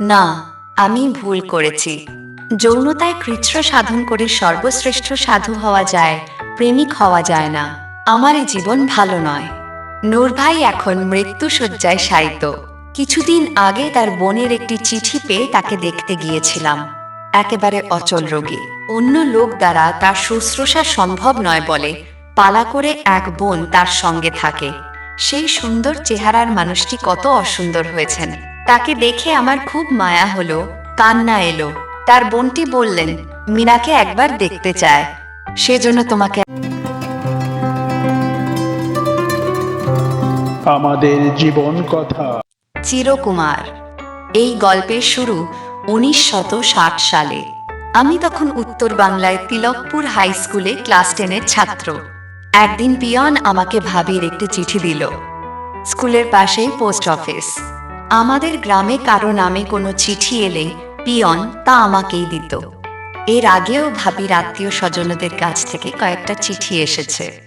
না, আমি ভুল করেছি। যৌনতায় কৃচ্ছ সাধন করে সর্বশ্রেষ্ঠ সাধু হওয়া যায়, প্রেমিক হওয়া যায় না। আমার জীবন ভালো নয়। নূর ভাই এখন মৃত্যু শয্যায় শায়িত। কিছুদিন আগে তার বোনের একটি চিঠি পেয়ে তাকে দেখতে গিয়েছিলাম। একেবারে অচল রোগী। অন্য লোক দ্বারা তার শুশ্রূষা সম্ভব নয় বলে পালা করে এক বোন তার সঙ্গে থাকে। সেই সুন্দর চেহারার মানুষটি কত অসুন্দর হয়েছেন। তাকে দেখে আমার খুব মায়া হলো কান্না এলো। তার বোনটি বললেন মিনাকে একবার দেখতে চায়। সেজন্য তোমাকে আমাদের জীবন কথা। চিরকুমার। এই গল্পের শুরু উনিশ শত ষাট সালে। আমি তখন উত্তর বাংলায় তিলকপুর হাই স্কুলে ক্লাস টেনের ছাত্র। একদিন পিয়ন আমাকে ভাবির একটি চিঠি দিল। স্কুলের পাশেই পোস্ট অফিস। আমাদের গ্রামে কারও নামে কোনো চিঠি এলে পিয়ন তা আমাকেই দিত। এর আগেও ভাবির আত্মীয় স্বজনদের কাছ থেকে কয়েকটা চিঠি এসেছে।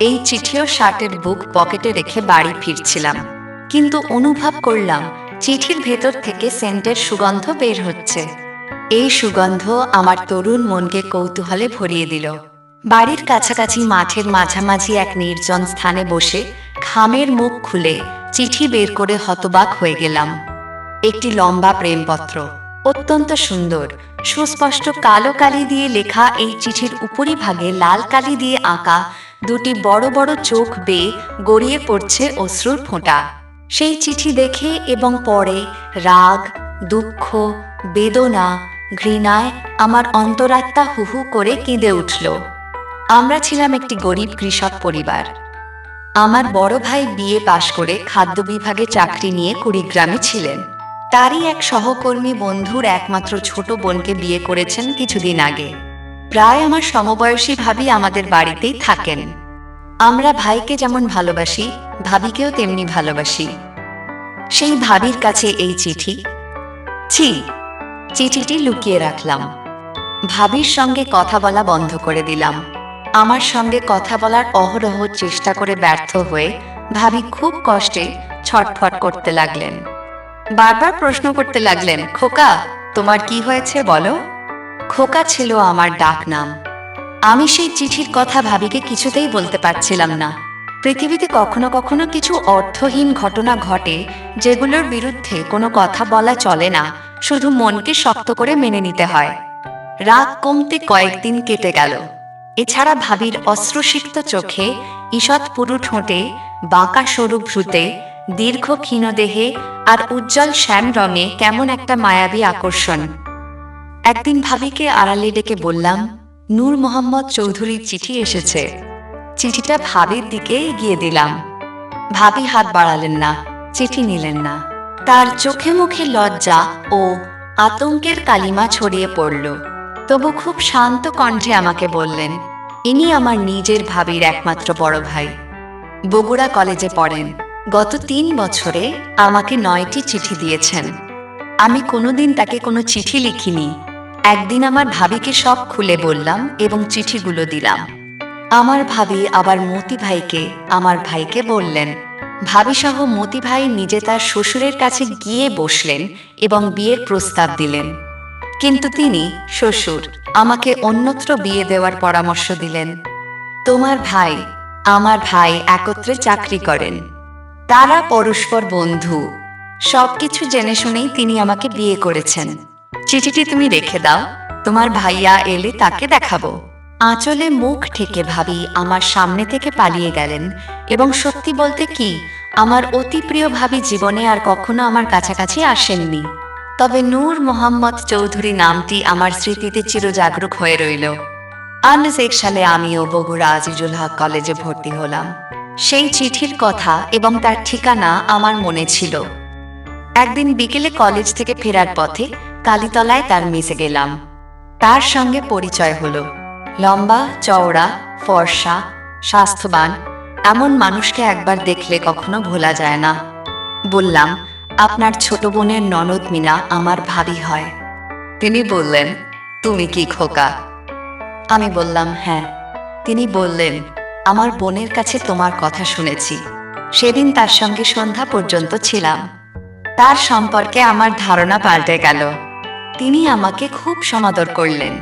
এই চিঠিও শার্টের বুক পকেটে রেখে বাড়ি ফিরছিলাম। কিন্তু অনুভব করলাম চিঠির ভেতর থেকে সেন্টের সুগন্ধ বের হচ্ছে। এই সুগন্ধ আমার তরুণ মনকে কৌতূহলে ভরিয়ে দিল। বাড়ির কাছাকাছি মাঠের মাঝামাঝি এক নির্জন স্থানে বসে খামের মুখ খুলে চিঠি বের করে হতবাক হয়ে গেলাম। একটি লম্বা প্রেমপত্র, অত্যন্ত সুন্দর, সুস্পষ্ট কালো কালি দিয়ে লেখা এই চিঠির উপরিভাগে লাল কালি দিয়ে আঁকা দুটি বড় বড় চোখ বেয়ে গড়িয়ে পড়ছে অশ্রুর ফোঁটা। সেই চিঠি দেখে এবং পরে রাগ, দুঃখ, বেদনা, ঘৃণায় আমার অন্তরাত্মা হুহু করে কেঁদে উঠল। আমরা ছিলাম একটি গরিব কৃষক পরিবার। আমার বড় ভাই বিয়ে পাশ করে খাদ্য বিভাগে চাকরি নিয়ে কুড়িগ্রামে ছিলেন। তারই এক সহকর্মী বন্ধুর একমাত্র ছোট বোনকে বিয়ে করেছেন কিছুদিন আগে। প্রায় আমার সমবয়সী ভাবি আমাদের বাড়িতেই থাকেন। আমরা ভাইকে যেমন ভালোবাসি, ভাবিকেও তেমনি ভালোবাসি। সেই ভাবির কাছে এই চিঠি। ছি, চিঠিটি লুকিয়ে রাখলাম। ভাবির সঙ্গে কথা বলা বন্ধ করে দিলাম। আমার সঙ্গে কথা বলার অহরহ চেষ্টা করে ব্যর্থ হয়ে ভাবি খুব কষ্টে ছটফট করতে লাগলেন। বারবার প্রশ্ন করতে লাগলেন, খোকা, তোমার কি হয়েছে বলো? খোকা ছিল আমার ডাক নাম। আমি সেই চিঠির কথা ভাবিকে কিছুতেই বলতে পারছিলাম না। পৃথিবীতে কখনো কখনো কিছু অর্থহীন ঘটনা ঘটে যেগুলোর বিরুদ্ধে কোনো কথা বলা চলে না, শুধু মনকে শক্ত করে মেনে নিতে হয়। রাগ কমতে কয়েকদিন কেটে গেল। এছাড়া ভাবির অশ্রুসিক্ত চোখে ঈষৎ পুরু ঠোঁটে বাঁকা সরু ভ্রুতে দীর্ঘ ক্ষীণ দেহে আর উজ্জ্বল শ্যাম রঙে কেমন একটা মায়াবী আকর্ষণ। একদিন ভাবিকে আড়ালে ডেকে বললাম, নূর মোহাম্মদ চৌধুরীর চিঠি এসেছে। চিঠিটা ভাবির দিকে এগিয়ে দিলাম। ভাবি হাত বাড়ালেন না, চিঠি নিলেন না। তার চোখে মুখে লজ্জা ও আতঙ্কের কালিমা ছড়িয়ে পড়ল। তবু খুব শান্ত কণ্ঠে আমাকে বললেন, ইনি আমার নিজের ভাবির একমাত্র বড় ভাই। বগুড়া কলেজে পড়েন। গত তিন বছরে আমাকে নয়টি চিঠি দিয়েছেন। আমি কোনোদিন তাকে কোনো চিঠি লিখিনি। একদিন আমার ভাবিকে সব খুলে বললাম এবং চিঠিগুলো দিলাম। আমার ভাবি আবার মতি ভাইকে, আমার ভাইকে বললেন, ভাবিসহ মতি ভাই নিজে তার শ্বশুরের কাছে গিয়ে বসলেন এবং বিয়ের প্রস্তাব দিলেন। কিন্তু তিনি, শ্বশুর, আমাকে অন্যত্র বিয়ে দেওয়ার পরামর্শ দিলেন। তোমার ভাই, আমার ভাই একত্রে চাকরি করেন। তারা পরস্পর বন্ধু। সবকিছু জেনে শুনেই তিনি আমাকে বিয়ে করেছেন। চিঠিটি তুমি রেখে দাও, তোমার ভাইয়া এলে তাকে দেখাবো। আঁচলে মুখ ঠেকে ভাবি আমার সামনে থেকে পালিয়ে গেলেন এবং সত্যি বলতে কি, আমার অতি প্রিয় ভাবি জীবনে আর কখনো আমার কাছাকাছি আসেননি। তবে নূর মোহাম্মদ চৌধুরী নামটি আমার স্মৃতিতে চিরজাগরুক হয়ে রইল। আন্নাস এক সালে আমিও বগুড়া আজিজুল হক কলেজে ভর্তি হলাম। সেই চিঠির কথা এবং তার ঠিকানা আমার মনে ছিল। একদিন বিকেলে কলেজ থেকে ফেরার পথে কালীতলায় তার মিশে গেলাম। তার সঙ্গে পরিচয় হলো। লম্বা, চওড়া, ফর্সা, স্বাস্থ্যবান, এমন মানুষকে একবার দেখলে কখনো ভোলা যায় না। বললাম আপনার ছোট বোনের ননদ মিনা আমার ভাবি হয়। তিনি বললেন তুমি কি খোকা? আমি বললাম হ্যাঁ। তিনি বললেন আমার বোনের কাছে তোমার কথা শুনেছি। সেদিন তার সঙ্গে সন্ধ্যা পর্যন্ত ছিলাম। তার সম্পর্কে আমার ধারণা পাল্টে গেল। তিনি আমাকে খুব সমাদর করলেন।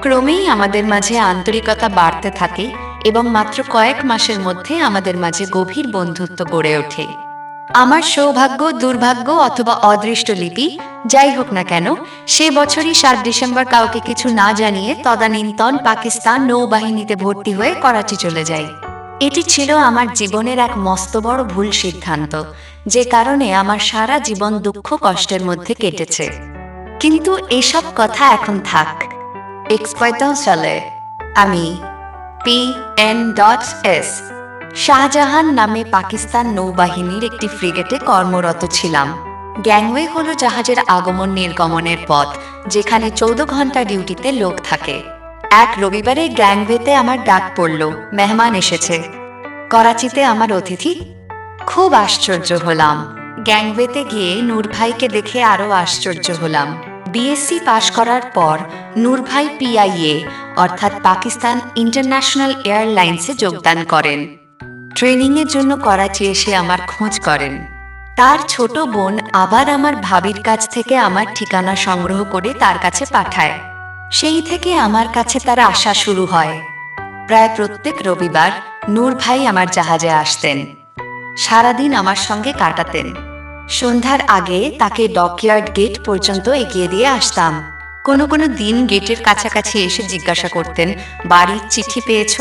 ক্রমেই আমাদের মাঝে আন্তরিকতা বাড়তে থাকে এবং মাত্র কয়েক মাসের মধ্যে আমাদের মাঝে গভীর বন্ধুত্ব গড়ে ওঠে। আমার সৌভাগ্য, দুর্ভাগ্য অথবা অদৃষ্ট লিপি, যাই হোক না কেন, সে বছরই সাত ডিসেম্বর কাউকে কিছু না জানিয়ে তদানীন্তন পাকিস্তান নৌবাহিনীতে ভর্তি হয়ে করাচি চলে যায়। এটি ছিল আমার জীবনের এক মস্ত বড় ভুল সিদ্ধান্ত, যে কারণে আমার সারা জীবন দুঃখ কষ্টের মধ্যে কেটেছে। কিন্তু এসব কথা এখন থাক। এক্সপয়তাম সালে আমি P N dot S Shahjahan নামে পাকিস্তান নৌবাহিনীর একটি ফ্রিগেটে কর্মরত ছিলাম। গ্যাংওয়ে হলো জাহাজের আগমন নির্গমনের পথ, যেখানে চৌদ্দ ঘণ্টা ডিউটিতে লোক থাকে। এক রবিবারে গ্যাংওয়েতে আমার ডাক পড়ল, মেহমান এসেছে। করাচিতে আমার অতিথি? খুব আশ্চর্য হলাম। গ্যাংওয়েতে গিয়ে নূর ভাইকে দেখে আরও আশ্চর্য হলাম। বিএসসি পাশ করার পর নূর ভাই পিআইএ অর্থাৎ পাকিস্তান ইন্টারন্যাশনাল এয়ারলাইন্সে যোগদান করেন। ট্রেনিংয়ের জন্য করাচি এসে আমার খোঁজ করেন। তার ছোট বোন আবার আমার ভাবির কাছ থেকে আমার ঠিকানা সংগ্রহ করে তার কাছে পাঠায়। সেই থেকে আমার কাছে তার আসা শুরু হয়। প্রায় প্রত্যেক রবিবার নূর ভাই আমার জাহাজে আসতেন। সারাদিন আমার সঙ্গে কাটাতেন। সন্ধ্যার আগে তাকে ডকইয়ার্ড গেট পর্যন্ত এগিয়ে দিয়ে আসতাম। কোনো কোনো দিন গেটের কাছাকাছি এসে জিজ্ঞাসা করতেন, বাড়ির চিঠি পেয়েছ?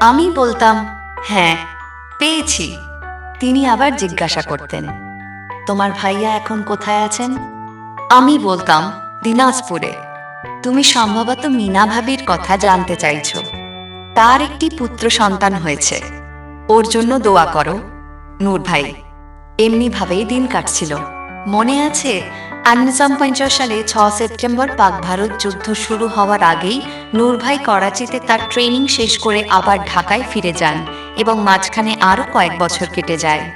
আমি বলতাম হ্যাঁ। পেয়েছি। তিনি আবার জিজ্ঞাসা করতেন, তোমার ভাইয়া এখন কোথায় আছেন? আমি বলতাম, দিনাজপুরে। তুমি সম্ভবত মিনা ভাবির কথা জানতে চাইছ। তার একটি পুত্র সন্তান হয়েছে। ওর জন্য দোয়া করো। নূর ভাই, এমনি ভাবেই দিন কাটছিল। মনে আছে উনিশশো পঞ্চাশ সালে ছ সেপ্টেম্বর পাক ভারত যুদ্ধ শুরু হওয়ার আগেই নূর ভাই করাচিতে তার ট্রেনিং শেষ করে আবার ঢাকায় ফিরে যান। এবং মাঝখানে আরও কয়েক বছর কেটে যায়।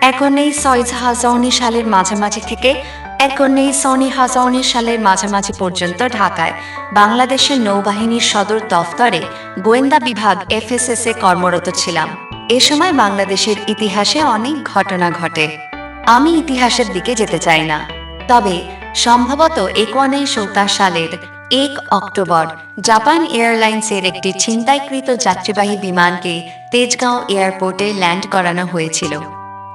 এখন এই ছয় হাজাউনি সালের মাঝামাঝি থেকে, এখন এই সনি হাজাউনি সালের মাঝামাঝি পর্যন্ত ঢাকায়। বাংলাদেশের নৌবাহিনীর সদর দফতরে গোয়েন্দা বিভাগ এফএসএস এ কর্মরত ছিলাম। এ সময় বাংলাদেশের ইতিহাসে অনেক ঘটনা ঘটে। আমি ইতিহাসের দিকে যেতে চাই না। তবে সম্ভবত একনে সৌতা সালের এক অক্টোবর, জাপান এয়ারলাইন্সের একটি ছিনতাইকৃত যাত্রীবাহী বিমানকে তেজগাঁও এয়ারপোর্টে ল্যান্ড করানো হয়েছিল।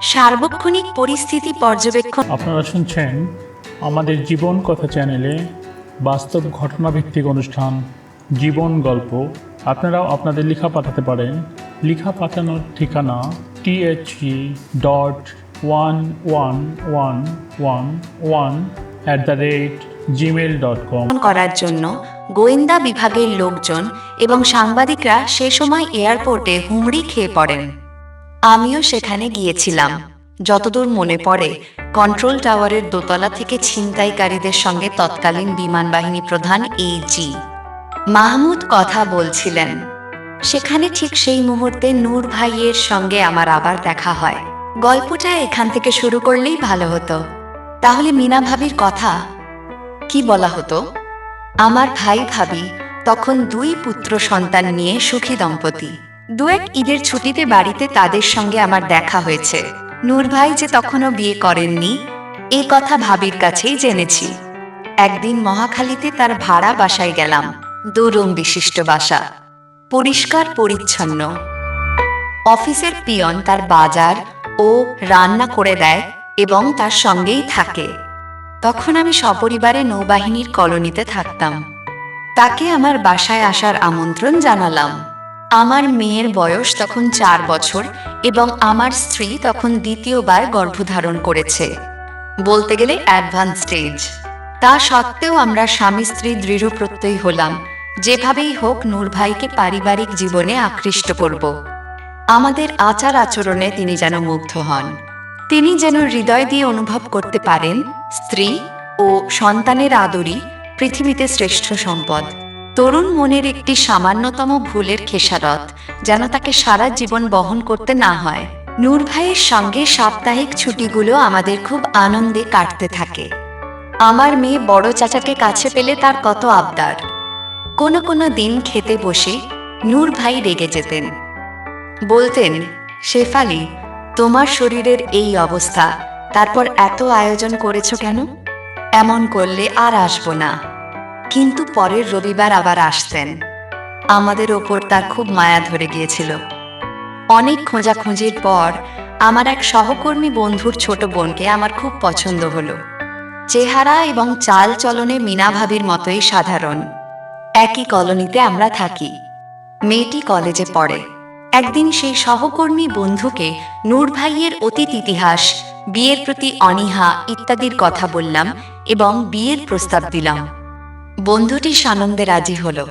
সার্বক্ষণিক পরিস্থিতি পর্যবেক্ষণ আপনারা শুনছেন আমাদের জীবন কথা চ্যানেলে বাস্তব ঘটনাভিত্তিক অনুষ্ঠান জীবন গল্প। আপনারাও আপনাদের লেখা পাঠাতে পারেন। লেখা পাঠানোর ঠিকানা T H E dot one one one one one at the rate Gmail dot com করার জন্য গোয়েন্দা বিভাগের লোকজন এবং সাংবাদিকরা সে সময় এয়ারপোর্টে হুমড়ি খেয়ে পড়েন। আমিও সেখানে গিয়েছিলাম। যতদূর মনে পড়ে, কন্ট্রোল টাওয়ারের দোতলা থেকে ছিনতাইকারীদের সঙ্গে তৎকালীন বিমান বাহিনী প্রধান জি মাহমুদ কথা বলছিলেন, সেখানে ঠিক সেই মুহূর্তে নূর ভাইয়ের সঙ্গে আমার আবার দেখা হয়। গল্পটা এখান থেকে শুরু করলেই ভালো হতো। তাহলে মিনা ভাবির কথা কি বলা হতো? আমার ভাই ভাবি তখন দুই পুত্র সন্তান নিয়ে সুখী দম্পতি। দু এক ঈদের ছুটিতে বাড়িতে তাদের সঙ্গে আমার দেখা হয়েছে। নূর ভাই যে তখনও বিয়ে করেননি, এ কথা ভাবির কাছেই জেনেছি। একদিন মহাখালীতে তার ভাড়া বাসায় গেলাম দু রুম বিশিষ্ট বাসা, পরিষ্কার পরিচ্ছন্ন। অফিসের পিয়ন তার বাজার ও রান্না করে দেয় এবং তার সঙ্গেই থাকে। তখন আমি সপরিবারে নৌবাহিনীর কলোনিতে থাকতাম। তাকে আমার বাসায় আসার আমন্ত্রণ জানালাম। আমার মেয়ের বয়স তখন চার বছর এবং আমার স্ত্রী তখন দ্বিতীয়বার গর্ভধারণ করেছে। বলতে গেলে অ্যাডভান্স স্টেজ। তা সত্ত্বেও আমরা স্বামী স্ত্রী দৃঢ় প্রত্যয়ী হলাম। যেভাবেই হোক নূর ভাইকে পারিবারিক জীবনে আকৃষ্ট করব। আমাদের আচার আচরণে তিনি যেন মুগ্ধ হন। তিনি যেন হৃদয় দিয়ে অনুভব করতে পারেন স্ত্রী ও সন্তানের আদরই পৃথিবীতে শ্রেষ্ঠ সম্পদ। তরুণ মনের একটি সামান্যতম ভুলের খেসারত যেন তাকে সারা জীবন বহন করতে না হয়। নূর ভাইয়ের সঙ্গে সাপ্তাহিক ছুটিগুলো আমাদের খুব আনন্দে কাটতে থাকে। আমার মেয়ে বড় চাচাকে কাছে পেলে তার কত আবদার। কোনো কোনো দিন খেতে বসে নূর ভাই রেগে যেতেন। বলতেন, শেফালি তোমার শরীরের এই অবস্থা, তারপর এত আয়োজন করেছ কেন? এমন করলে আর আসব না। কিন্তু পরের রবিবার আবার আসতেন। আমাদের ওপর তার খুব মায়া ধরে গিয়েছিল। অনেক খোঁজাখুঁজির পর আমার এক সহকর্মী বন্ধুর ছোট বোনকে আমার খুব পছন্দ হলো। চেহারা এবং চাল চলনে মিনা ভাবির মতোই সাধারণ। একই কলোনিতে আমরা থাকি। মেয়েটি কলেজে পড়ে। একদিন সেই সহকর্মী বন্ধুকে নূর ভাইয়ের অতীত ইতিহাস, বিয়ের প্রতি অনীহা ইত্যাদির কথা বললাম এবং বিয়ের প্রস্তাব দিলাম। বন্ধুটি সানন্দে রাজি হলো।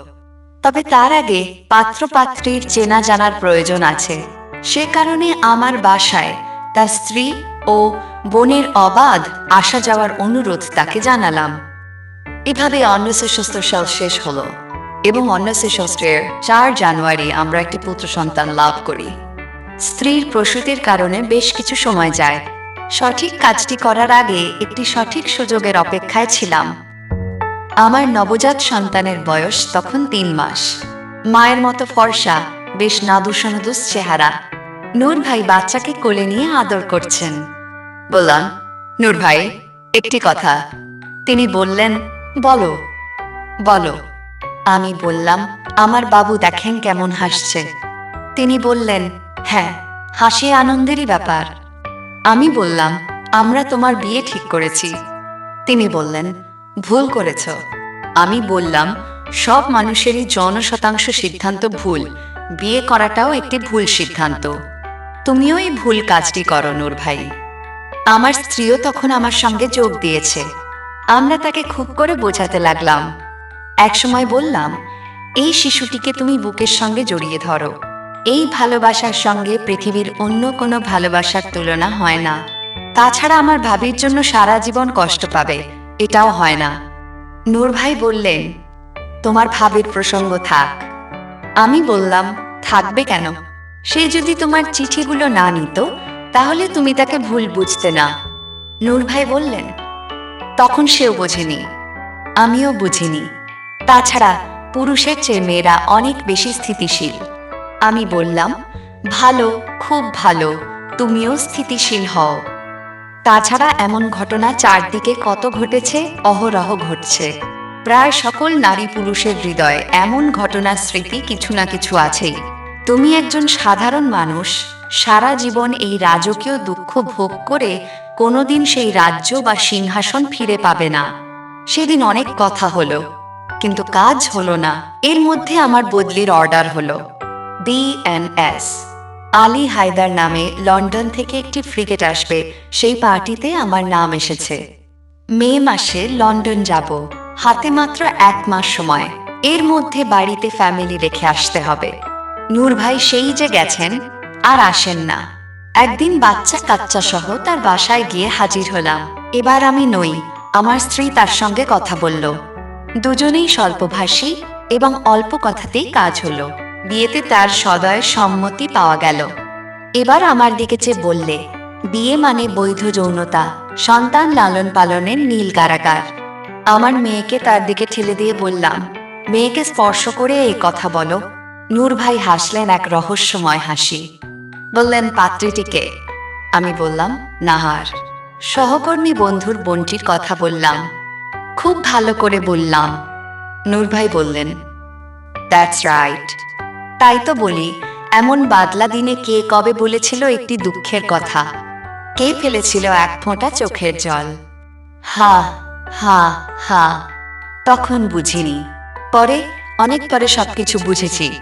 তবে তার আগে পাত্রপাত্রীর চেনা জানার প্রয়োজন আছে। সে কারণে আমার বাসায় তার স্ত্রী ও বোনের অবাধ আসা যাওয়ার অনুরোধ তাকে জানালাম। এভাবে অন্নশস্ত্র সাল শেষ হলো। এবং অন্য অন্নশস্ত্রের চার জানুয়ারি আমরা একটি পুত্র সন্তান লাভ করি। স্ত্রীর প্রসূতির কারণে বেশ কিছু সময় যায়। সঠিক কাজটি করার আগে একটি সঠিক সুযোগের অপেক্ষায় ছিলাম। আমার নবজাত সন্তানের বয়স তখন তিন মাস। মায়ের মতো ফর্সা, বেশ নাদুস নাদুস চেহারা। নূর ভাই বাচ্চাকে কোলে নিয়ে আদর করছেন। বললাম, নূর ভাই, একটি কথা। তিনি বললেন, বলো বলো। আমি বললাম, আমার বাবু দেখেন কেমন হাসছে। তিনি বললেন হ্যাঁ হাসি আনন্দেরই ব্যাপার। আমি বললাম, আমরা তোমার বিয়ে ঠিক করেছি। তিনি বললেন, ভুল করেছ। আমি বললাম, সব মানুষেরই জনশতাংশ সিদ্ধান্ত ভুল। বিয়ে করাটাও একটি ভুল সিদ্ধান্ত। তুমিও এই ভুল কাজটি করো, নূর ভাই। আমার স্ত্রীও তখন আমার সঙ্গে যোগ দিয়েছে। আমরা তাকে খুব করে বোঝাতে লাগলাম। একসময় বললাম, এই শিশুটিকে তুমি বুকের সঙ্গে জড়িয়ে ধরো। এই ভালোবাসার সঙ্গে পৃথিবীর অন্য কোনো ভালোবাসার তুলনা হয় না। তাছাড়া আমার ভাবির জন্য সারা জীবন কষ্ট পাবে, এটাও হয় না। নূর ভাই বললেন, তোমার ভাবির প্রসঙ্গ থাক। আমি বললাম, থাকবে কেন? সে যদি তোমার চিঠিগুলো না নিত, তাহলে তুমি তাকে ভুল বুঝতে না। নূর ভাই বললেন, তখন সেও বোঝেনি, আমিও বুঝিনি। তাছাড়া পুরুষের চেয়ে মেয়েরা অনেক বেশি স্থিতিশীল। আমি বললাম, ভালো, খুব ভালো, তুমিও স্থিতিশীল হও। তাছাড়া এমন ঘটনা চারদিকে কত ঘটেছে, অহরহ ঘটছে। প্রায় সকল নারী পুরুষের হৃদয়ে এমন ঘটনার স্মৃতি কিছু না কিছু আছেই। তুমি একজন সাধারণ মানুষ, সারা জীবন এই রাজকীয় দুঃখ ভোগ করে কোনোদিন সেই রাজ্য বা সিংহাসন ফিরে পাবে না। সেদিন অনেক কথা হলো। কিন্তু কাজ হলো না। এর মধ্যে আমার বদলির অর্ডার হলো। বিএনএস আলী হায়দার নামে লন্ডন থেকে একটি ফ্রিগেট আসবে। সেই পার্টিতে আমার নাম এসেছে। মে মাসে লন্ডন যাব। হাতে মাত্র এক মাস সময়। এর মধ্যে বাড়িতে ফ্যামিলি রেখে আসতে হবে। নূর ভাই সেই যে গেছেন, আর আসেন না। একদিন বাচ্চা কাচ্চা সহ তার বাসায় গিয়ে হাজির হলাম। এবার আমি নই। আমার স্ত্রী তার সঙ্গে কথা বলল। দুজনেই স্বল্পভাষী এবং অল্প কথাতেই কাজ হলো। বিয়েতে তার সদয় সম্মতি পাওয়া গেল। এবার আমার দিকে চেয়ে বললে, বিয়ে মানে বৈধ যৌনতা, সন্তান লালন পালনের নীল কারাগার। আমার মেয়েকে তার দিকে ঠেলে দিয়ে বললাম, মেয়েকে স্পর্শ করে এই কথা বলো। নূর ভাই হাসলেন এক রহস্যময় হাসি। বললেন, পাত্রীটিকে? আমি বললাম, নাহার। সহকর্মী বন্ধুর বোনটির কথা বললাম খুব ভালো করে বললাম। নূর ভাই বললেন দ্যাটস রাইট তাই তো বলি, এমন বাদলা দিনে কে কবে বলেছিল একটি দুঃখের কথা। কে ফেলেছিল এক ফোঁটা চোখের জল? হা হা হা। তখন বুঝিনি। পরে, অনেক পরে সবকিছু বুঝেছি।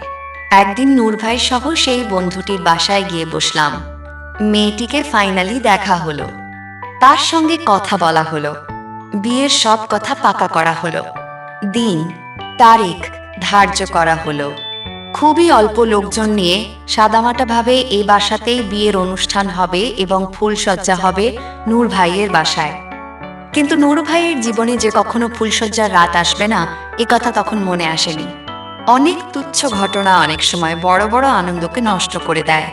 একদিন নূর ভাই সহ সেই বন্ধুটির বাসায় গিয়ে বসলাম। মেয়েটিকে ফাইনালি দেখা হলো। তার সঙ্গে কথা বলা হলো। বিয়ের সব কথা পাকা করা হলো। দিন, তারিখ ধার্য করা হলো। খুবই অল্প লোকজন নিয়ে সাদামাটাভাবে এই বাসাতেই বিয়ের অনুষ্ঠান হবে এবং ফুলসজ্জা হবে নূর ভাইয়ের বাসায়। কিন্তু নূর ভাইয়ের জীবনে যে কখনো ফুলসজ্জার রাত আসবে না, এ কথা তখন মনে আসেনি। অনেক তুচ্ছ ঘটনা অনেক সময় বড় বড় আনন্দকে নষ্ট করে দেয়।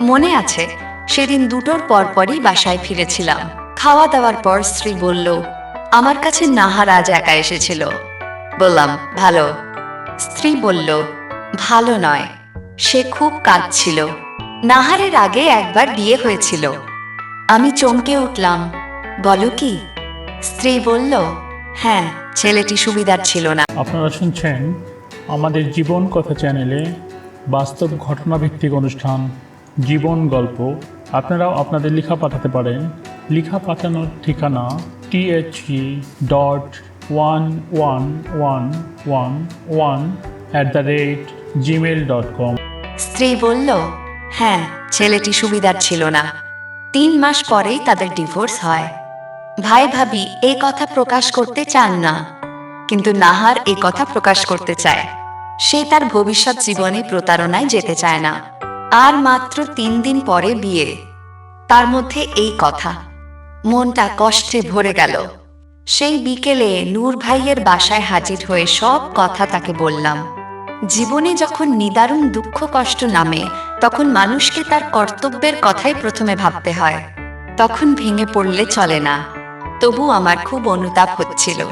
মনে আছে, সেদিন দুটোর পর পরই বাসায় ফিরেছিলাম। খাওয়া দাওয়ার পর স্ত্রী বলল আমার কাছে নাহার আজ একা এসেছিল। বললাম, ভালো। স্ত্রী বলল, ভালো নয়, সে খুব কাঁদছিল। নাহারের আগে একবার বিয়ে হয়েছিল। আমি চমকে উঠলাম, বলো কি? স্ত্রী বলল হ্যাঁ ছেলেটি সুবিধার ছিল না। আপনারা শুনছেন আমাদের জীবন কথা চ্যানেলে বাস্তব ঘটনাভিত্তিক অনুষ্ঠান, জীবন গল্প। আপনারাও আপনাদের লেখা পাঠাতে পারেন। লেখা পাঠানোর ঠিকানা T H E dot one one one one one at the rate Gmail dot com স্ত্রী বলল হ্যাঁ ছেলেটি সুবিধার ছিল না। তিন মাস পরেই তাদের ডিভোর্স হয়। ভাই ভাবি এই কথা প্রকাশ করতে চান না, কিন্তু নাহার এই কথা প্রকাশ করতে চায়। সে তার ভবিষ্যৎ জীবনে প্রতারণায় যেতে চায় না। আর মাত্র তিন দিন পরে বিয়ে। তার মধ্যে এই কথা। মনটা কষ্টে ভরে গেল। সেই বিকেলে নূর ভাইয়ের বাসায় হাজির হয়ে সব কথা তাকে বললাম। জীবনে যখন নিদারুণ দুঃখ কষ্ট নামে, তখন মানুষকে তার কর্তব্যের কথাই প্রথমে ভাবতে হয়। তখন ভেঙে পড়লে চলে না। তবু আমার খুব অনুতাপ হচ্ছিল।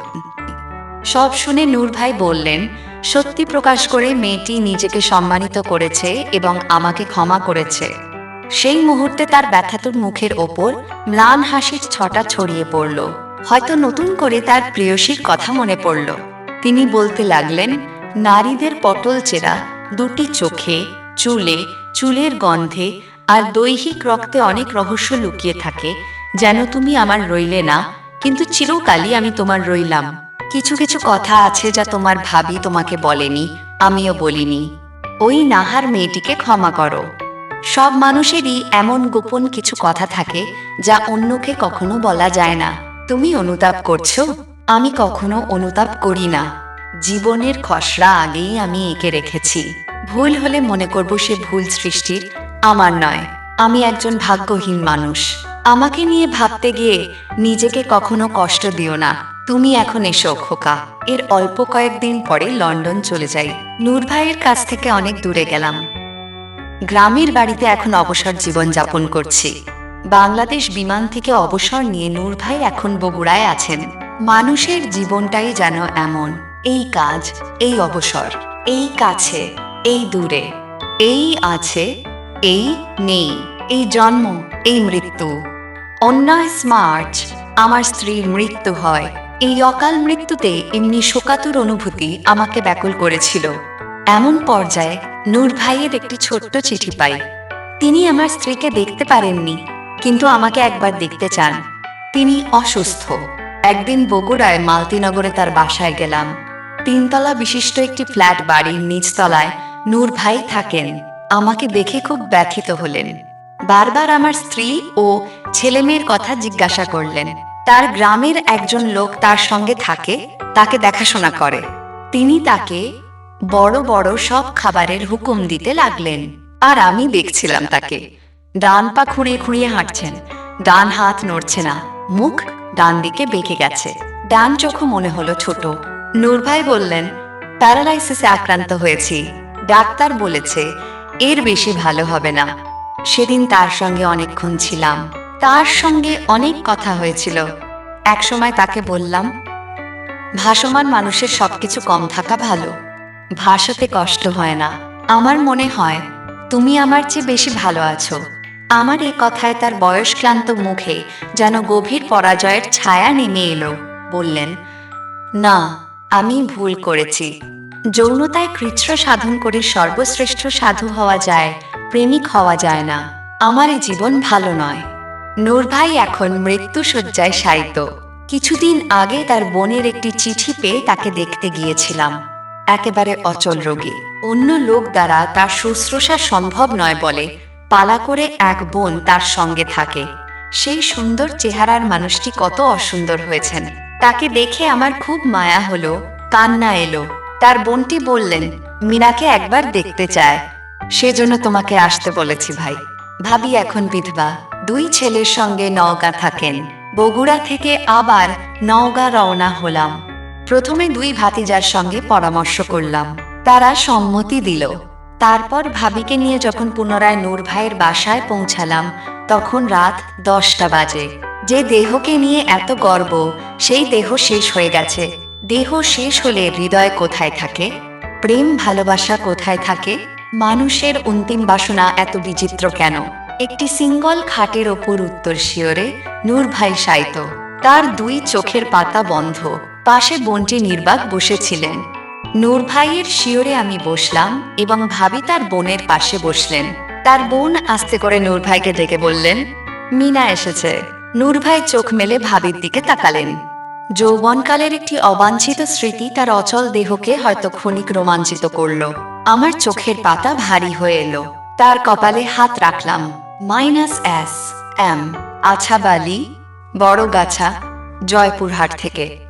সব শুনে নূর ভাই বললেন, সত্যি প্রকাশ করে মেয়েটি নিজেকে সম্মানিত করেছে এবং আমাকে ক্ষমা করেছে। সেই মুহূর্তে তার ব্যথাতুর মুখের ওপর ম্লান হাসির ছটা ছড়িয়ে পড়ল। হয়তো নতুন করে তার প্রেয়সীর কথা মনে পড়ল। তিনি বলতে লাগলেন, নারীদের পটল চেরা দুটি চোখে, চুলে, চুলের গন্ধে আর দৈহিক রক্তে অনেক রহস্য লুকিয়ে থাকে, যেন তুমি আমার রইলে না, কিন্তু চিরকালই আমি তোমার রইলাম। কিছু কিছু কথা আছে যা তোমার ভাবি তোমাকে বলেনি, আমিও বলিনি। ওই নাহার মেয়েটিকে ক্ষমা করো। সব মানুষেরই এমন গোপন কিছু কথা থাকে যা অন্যকে কখনো বলা যায় না। তুমি অনুতাপ করছ? আমি কখনো অনুতাপ করি না। জীবনের খসড়া আগেই আমি এঁকে রেখেছি। ভুল হলে মনে করব সে ভুল সৃষ্টির আমার নয়। আমি একজন ভাগ্যহীন মানুষ। আমাকে নিয়ে ভাবতে গিয়ে নিজেকে কখনো কষ্ট দিও না। তুমি এখন এসো, খোকা। এর অল্প কয়েকদিন পরে লন্ডন চলে যাই। নূর ভাইয়ের কাছ থেকে অনেক দূরে গেলাম। গ্রামের বাড়িতে এখন অবসর জীবন যাপন করছি। বাংলাদেশ বিমান থেকে অবসর নিয়ে নূর ভাই এখন বগুড়ায় আছেন। মানুষের জীবনটাই যেন এমন, এই কাজ, এই অবসর, এই কাছে, এই দূরে। এই আছে, এই নেই, এই জন্ম, এই মৃত্যু। অন্যায় স্মার্ট, আমার স্ত্রীর মৃত্যু হয়। এই অকাল মৃত্যুতে এমনি শোকাতুর অনুভূতি আমাকে ব্যাকুল করেছিল। এমন পর্যায়ে নূর ভাইয়ের একটি ছোট্ট চিঠি পাই। তিনি আমার স্ত্রীকে দেখতে পারেননি, কিন্তু আমাকে একবার দেখতে চান। তিনি অসুস্থ। একদিন বগুড়ায় মালতীনগরে তার বাসায় গেলাম। তিনতলা বিশিষ্ট একটি ফ্ল্যাট বাড়ির নিচতলায় নূর ভাই থাকেন। আমাকে দেখে খুব ব্যথিত হলেন। বারবার আমার স্ত্রী ও ছেলেমেয়ের কথা জিজ্ঞাসা করলেন। তার গ্রামের একজন লোক তার সঙ্গে থাকে, তাকে দেখাশোনা করে। তিনি তাকে বড় বড় সব খাবারের হুকুম দিতে লাগলেন। আর আমি দেখছিলাম তাকে। ডান পা খুঁড়িয়ে খুঁড়িয়ে হাঁটছেন। ডান হাত নড়ছে না। মুখ ডান দিকে বেঁকে গেছে। ডান চোখও মনে হলো ছোট। নূর ভাই বললেন, প্যারালাইসিসে আক্রান্ত হয়েছি। ডাক্তার বলেছে, এর বেশি ভালো হবে না। সেদিন তার সঙ্গে অনেকক্ষণ ছিলাম। তার সঙ্গে অনেক কথা হয়েছিল। একসময় তাকে বললাম, ভাসমান মানুষের সবকিছু কম থাকা ভালো। ভাষাতে কষ্ট হয় না। আমার মনে হয়, তুমি আমার চেয়ে বেশি ভালো আছো। আমার এই কথায় তার বয়সক্লান্ত মুখে যেন গভীর পরাজয়ের ছায়া নেমে এলো, বললেন, না, আমি ভুল করেছি। যৌনতায় কৃচ্ছ সাধন করে সর্বশ্রেষ্ঠ সাধু হওয়া যায়, প্রেমিক হওয়া যায় না। আমার জীবন ভালো নয়। নূর ভাই এখন মৃত্যু শয্যায় শায়িত। কিছুদিন আগে তার বোনের একটি চিঠি পেয়ে তাকে দেখতে গিয়েছিলাম। একেবারে অচল রোগী। অন্য লোক দ্বারা তার শুশ্রূষা সম্ভব নয় বলে পালা করে এক বোন তার সঙ্গে থাকে। সেই সুন্দর চেহারার মানুষটি কত অসুন্দর হয়েছেন। তাকে দেখে আমার খুব মায়া হলো, কান্না এলো। তার বোনটি বললেন, মীনাকে একবার দেখতে চায়। সেজন্য তোমাকে আসতে বলেছি ভাই। ভাবি এখন বিধবা। দুই ছেলের সঙ্গে নওগাঁ থাকেন। বগুড়া থেকে আবার নওগাঁ রওনা হলাম। প্রথমে দুই ভাতিজার সঙ্গে পরামর্শ করলাম। তারা সম্মতি দিল। তারপর ভাবিকে নিয়ে যখন পুনরায় নূর ভাইয়ের বাসায় পৌঁছালাম, তখন রাত দশটা বাজে। যে দেহকে নিয়ে এত গর্ব, সেই দেহ শেষ হয়ে গেছে। দেহ শেষ হলে হৃদয় কোথায় থাকে? প্রেম ভালোবাসা কোথায় থাকে? মানুষের অন্তিম বাসনা এত বিচিত্র কেন? একটি সিঙ্গল খাটের ওপর উত্তর শিওরে নূর ভাই সাইত তার দুই চোখের পাতা বন্ধ। পাশে বোনটি নির্বাক বসেছিলেন। নূর ভাইয়ের শিওরে আমি বসলাম এবং ভাবি তার বোনের পাশে বসলেন। তার বোন আস্তে করে নূর ভাইকে ডেকে বললেন, মিনা এসেছে। নূর ভাই চোখ মেলে ভাবির দিকে তাকালেন। যৌবনকালের একটি অবাঞ্ছিত স্মৃতি তার অচল দেহকে হয়তো ক্ষণিক রোমাঞ্চিত করল। আমার চোখের পাতা ভারী হয়ে এলো। তার কপালে হাত রাখলাম। Minus S, M, আছাবালি, Baragachha, Joypurhat থেকে।